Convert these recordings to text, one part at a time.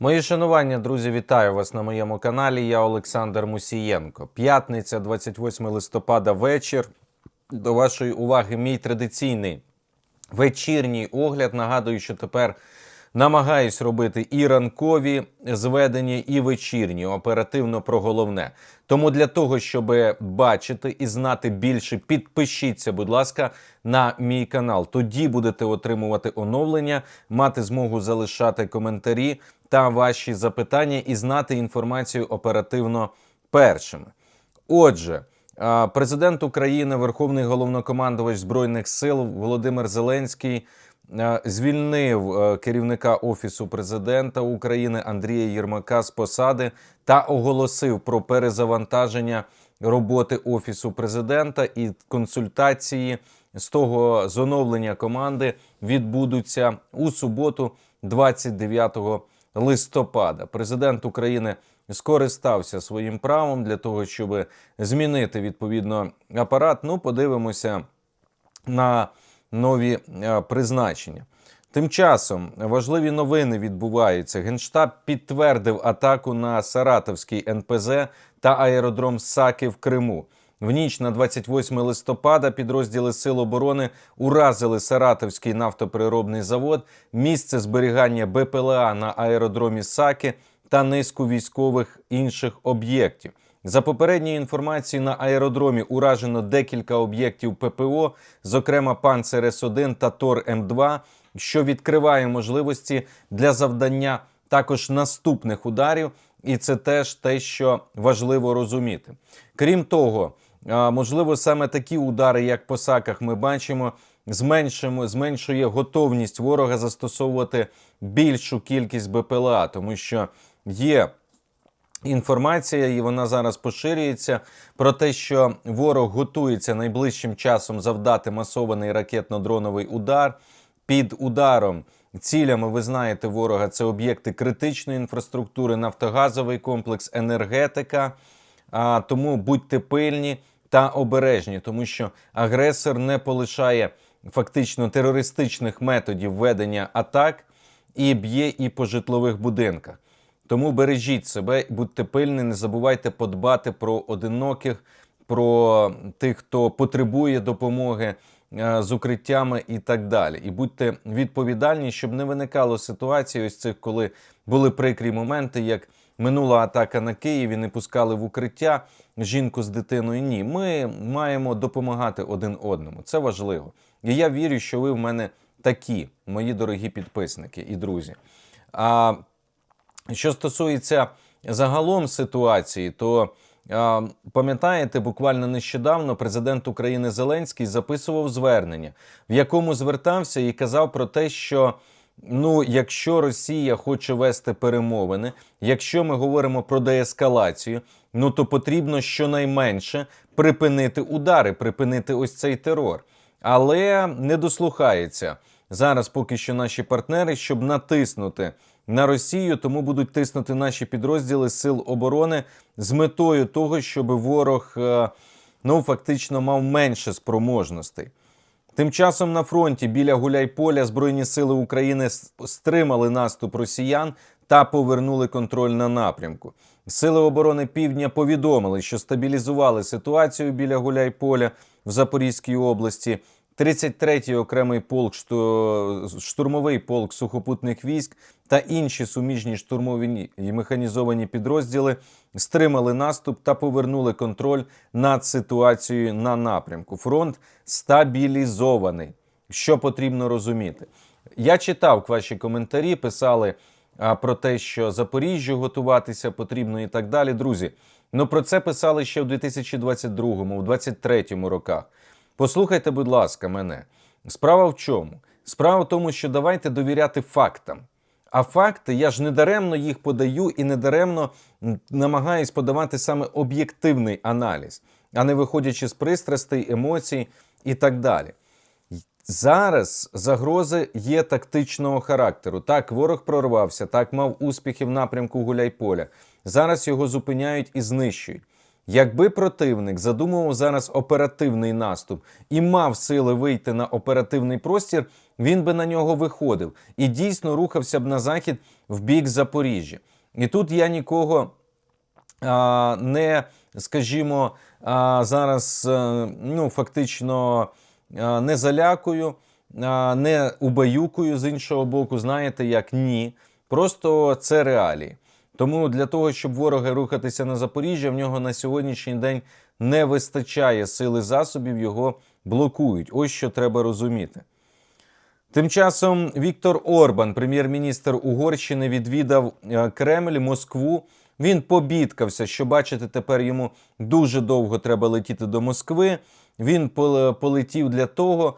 Мої шанування, друзі, вітаю вас на моєму каналі. Я Олександр Мусієнко. П'ятниця, 28 листопада, вечір. До вашої уваги мій традиційний вечірній огляд. Нагадую, що тепер намагаюсь робити і ранкові зведення, і вечірні, оперативно про головне. Тому для того, щоб бачити і знати більше, підпишіться, будь ласка, на мій канал. Тоді будете отримувати оновлення, мати змогу залишати коментарі та ваші запитання і знати інформацію оперативно першими. Отже, президент України, Верховний головнокомандувач Збройних сил Володимир Зеленський звільнив керівника Офісу президента України Андрія Єрмака з посади та оголосив про перезавантаження роботи Офісу президента і консультації з того з оновлення команди відбудуться у суботу, 29 листопада. Президент України скористався своїм правом для того, щоб змінити відповідно апарат. Ну, подивимося на нові е, призначення. Тим часом важливі новини відбуваються. Генштаб підтвердив атаку на Саратовський НПЗ та аеродром Саки в Криму. В ніч на 28 листопада підрозділи Сил оборони уразили Саратовський нафтопереробний завод, місце зберігання БПЛА на аеродромі Саки та низку військових інших об'єктів. За попередньою інформацією, на аеродромі уражено декілька об'єктів ППО, зокрема Панцер С1 та Тор М2, що відкриває можливості для завдання також наступних ударів, і це теж те, що важливо розуміти. Крім того, можливо, саме такі удари, як по саках, ми бачимо, зменшимо, зменшує готовність ворога застосовувати більшу кількість БПЛА, тому що є інформація, і вона зараз поширюється про те, що ворог готується найближчим часом завдати масований ракетно-дроновий удар. Під ударом цілями, ви знаєте, ворога це об'єкти критичної інфраструктури, нафтогазовий комплекс, енергетика. А, тому будьте пильні та обережні, тому що агресор не полишає фактично терористичних методів ведення атак і б'є і по житлових будинках. Тому бережіть себе, будьте пильні, не забувайте подбати про одиноких, про тих, хто потребує допомоги е, з укриттями і так далі. І будьте відповідальні, щоб не виникало ситуації, ось цих, коли були прикрі моменти, як минула атака на Київ і не пускали в укриття жінку з дитиною. Ні, ми маємо допомагати один одному. Це важливо. І я вірю, що ви в мене такі, мої дорогі підписники і друзі. А що стосується загалом ситуації, то пам'ятаєте, буквально нещодавно президент України Зеленський записував звернення, в якому звертався і казав про те, що ну, якщо Росія хоче вести перемовини, якщо ми говоримо про деескалацію, ну то потрібно щонайменше припинити удари, припинити ось цей терор. Але не дослухається зараз поки що наші партнери, щоб натиснути на Росію, тому будуть тиснути наші підрозділи Сил оборони з метою того, щоб ворог е, ну фактично мав менше спроможностей. Тим часом на фронті біля Гуляйполя Збройні сили України стримали наступ росіян та повернули контроль на напрямку. Сили оборони Півдня повідомили, що стабілізували ситуацію біля Гуляйполя в Запорізькій області. 33-й окремий полк, штурмовий полк сухопутних військ та інші суміжні штурмові і механізовані підрозділи стримали наступ та повернули контроль над ситуацією на напрямку. Фронт стабілізований. Що потрібно розуміти? Я читав ваші коментарі, писали про те, що Запоріжжю готуватися потрібно і так далі. Друзі, ну про це писали ще в 2022-му, в 2023 роках. Послухайте, будь ласка, мене. Справа в чому? Справа в тому, що давайте довіряти фактам. А факти я ж не даремно їх подаю і не даремно м, намагаюсь подавати саме об'єктивний аналіз, а не виходячи з пристрастей, емоцій і так далі. Зараз загрози є тактичного характеру. Так, ворог прорвався, так мав успіхи в напрямку Гуляйполя. Зараз його зупиняють і знищують. Якби противник задумував зараз оперативний наступ і мав сили вийти на оперативний простір, він би на нього виходив і дійсно рухався б на захід в бік Запоріжжя. І тут я нікого а, не, скажімо, а, зараз е, ну, фактично а, не залякую, а, не убаюкую з іншого боку. Знаєте, як ні. Просто це реалії. Тому для того, щоб вороги рухатися на Запоріжжя, в нього на сьогоднішній день не вистачає сили засобів, його блокують. Ось що треба розуміти. Тим часом Віктор Орбан, прем'єр-міністр Угорщини, відвідав е, Кремль, Москву. Він побідкався, що бачите, тепер йому дуже довго треба летіти до Москви. Він пол- полетів для того,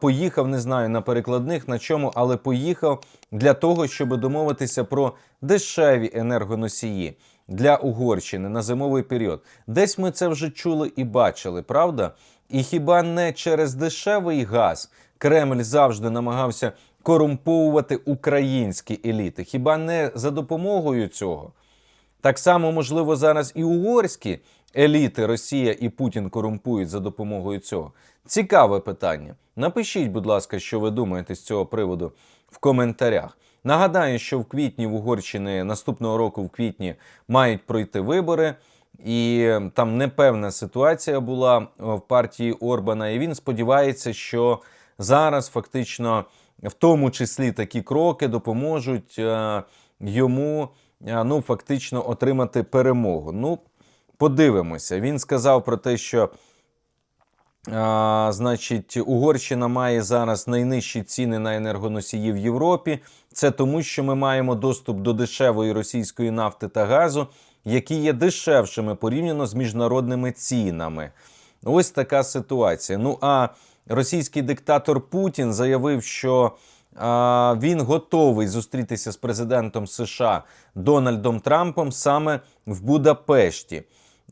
поїхав, не знаю на перекладних на чому, але поїхав для того, щоб домовитися про дешеві енергоносії для Угорщини на зимовий період. Десь ми це вже чули і бачили, правда? І хіба не через дешевий газ Кремль завжди намагався корумповувати українські еліти? Хіба не за допомогою цього? Так само, можливо, зараз і угорські еліти Росія і Путін корумпують за допомогою цього. Цікаве питання. Напишіть, будь ласка, що ви думаєте з цього приводу в коментарях. Нагадаю, що в квітні в Угорщини наступного року, в квітні, мають пройти вибори, і там непевна ситуація була е, в партії Орбана. І він сподівається, що зараз фактично, в тому числі, такі кроки допоможуть е, йому е, ну, фактично отримати перемогу. Ну, подивимося. Він сказав про те, що а, значить, Угорщина має зараз найнижчі ціни на енергоносії в Європі. Це тому, що ми маємо доступ до дешевої російської нафти та газу, які є дешевшими порівняно з міжнародними цінами. Ось така ситуація. Ну а російський диктатор Путін заявив, що він готовий зустрітися з президентом США Дональдом Трампом саме в Будапешті.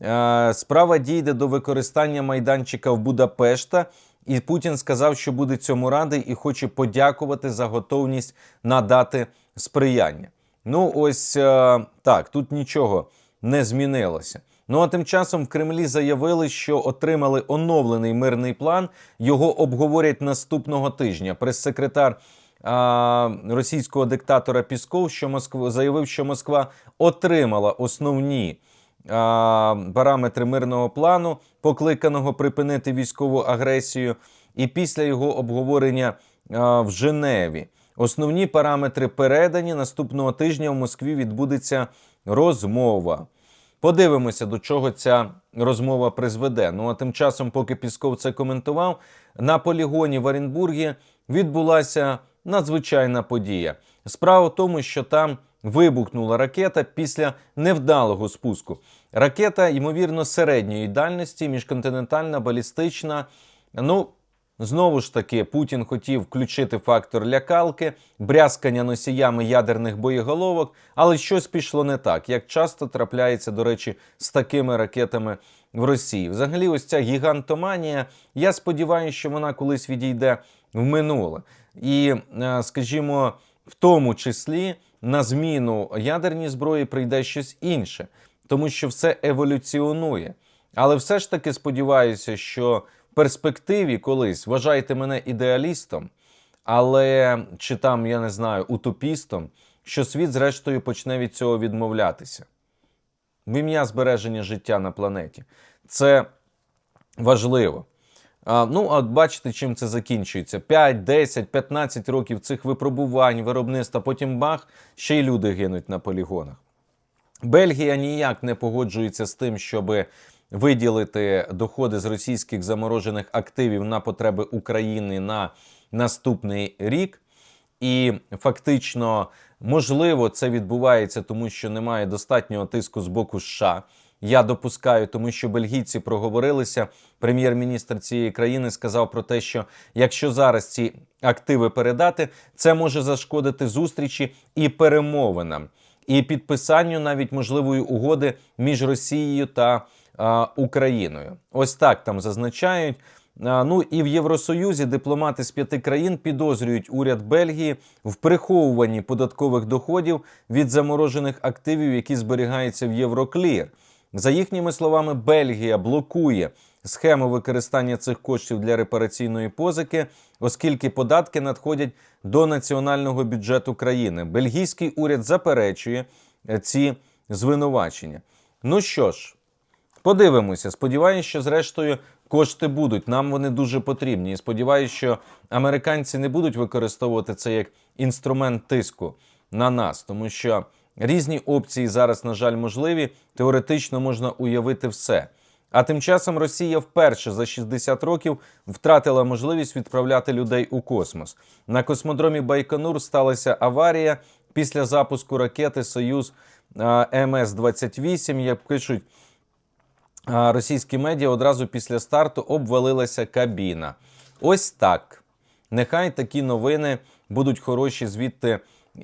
Е, Справа дійде до використання майданчика в Будапешта, і Путін сказав, що буде цьому радий і хоче подякувати за готовність надати сприяння. Ну, ось е, так, тут нічого не змінилося. Ну а тим часом в Кремлі заявили, що отримали оновлений мирний план. Його обговорять наступного тижня. Прес-секретар російського диктатора Пісков, що Москва заявив, що Москва отримала основні параметри мирного плану, покликаного припинити військову агресію, і після його обговорення в Женеві. Основні параметри передані. Наступного тижня в Москві відбудеться розмова. Подивимося, до чого ця розмова призведе. Ну а тим часом, поки Пісков це коментував, на полігоні в Оренбургі відбулася надзвичайна подія. Справа в тому, що там вибухнула ракета після невдалого спуску. Ракета, ймовірно, середньої дальності, міжконтинентальна, балістична. Ну, Знову ж таки, Путін хотів включити фактор лякалки, брязкання носіями ядерних боєголовок, але щось пішло не так, як часто трапляється, до речі, з такими ракетами в Росії. Взагалі, ось ця гігантоманія. Я сподіваюся, що вона колись відійде в минуле. І, е, скажімо, в тому числі на зміну ядерній зброї прийде щось інше, тому що все еволюціонує. Але все ж таки сподіваюся, що в перспективі колись вважайте мене ідеалістом, але чи там, я не знаю, утопістом, що світ, зрештою, почне від цього відмовлятися. В ім'я збереження життя на планеті. Це важливо. А, ну, от бачите, чим це закінчується: 5, 10, 15 років цих випробувань, виробництва, потім бах, ще й люди гинуть на полігонах. Бельгія ніяк не погоджується з тим, щоб виділити доходи з російських заморожених активів на потреби України на наступний рік. І фактично, можливо, це відбувається, тому що немає достатнього тиску з боку США. Я допускаю, тому що бельгійці проговорилися. Прем'єр-міністр цієї країни сказав про те, що якщо зараз ці активи передати, це може зашкодити зустрічі і перемовинам, і підписанню навіть можливої угоди між Росією та а, Україною. Ось так там зазначають. Ну і в Євросоюзі дипломати з п'яти країн підозрюють уряд Бельгії в приховуванні податкових доходів від заморожених активів, які зберігаються в Євроклір. За їхніми словами, Бельгія блокує схему використання цих коштів для репараційної позики, оскільки податки надходять до національного бюджету країни. Бельгійський уряд заперечує е, ці звинувачення. Ну що ж, Подивимося. Сподіваюся, що зрештою кошти будуть. Нам вони дуже потрібні. І сподіваюся, що американці не будуть використовувати це як інструмент тиску на нас, тому що різні опції зараз, на жаль, можливі. Теоретично можна уявити все. А тим часом Росія вперше за 60 років втратила можливість відправляти людей у космос. На космодромі Байконур сталася аварія після запуску ракети Союз МС-28, як пишуть російські медіа одразу після старту обвалилася кабіна. Ось так. Нехай такі новини будуть хороші звідти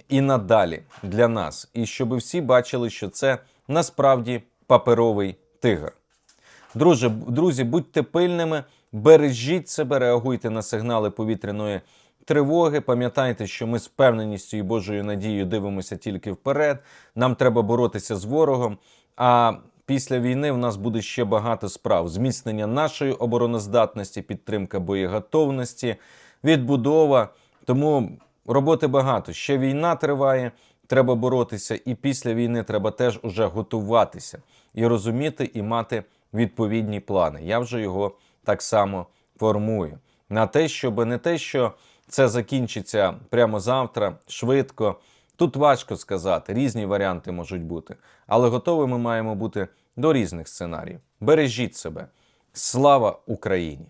і надалі для нас. І щоб всі бачили, що це насправді паперовий тигр. Друже, друзі, будьте пильними, бережіть себе, реагуйте на сигнали повітряної тривоги. Пам'ятайте, що ми з впевненістю і Божою надією дивимося тільки вперед. Нам треба боротися з ворогом. А після війни в нас буде ще багато справ: зміцнення нашої обороноздатності, підтримка боєготовності, відбудова. Тому роботи багато. Ще війна триває. Треба боротися, і після війни треба теж уже готуватися і розуміти, і мати відповідні плани. Я вже його так само формую. На те, щоб не те, що це закінчиться прямо завтра, швидко. Тут важко сказати, різні варіанти можуть бути, але готовими маємо бути до різних сценаріїв. Бережіть себе. Слава Україні!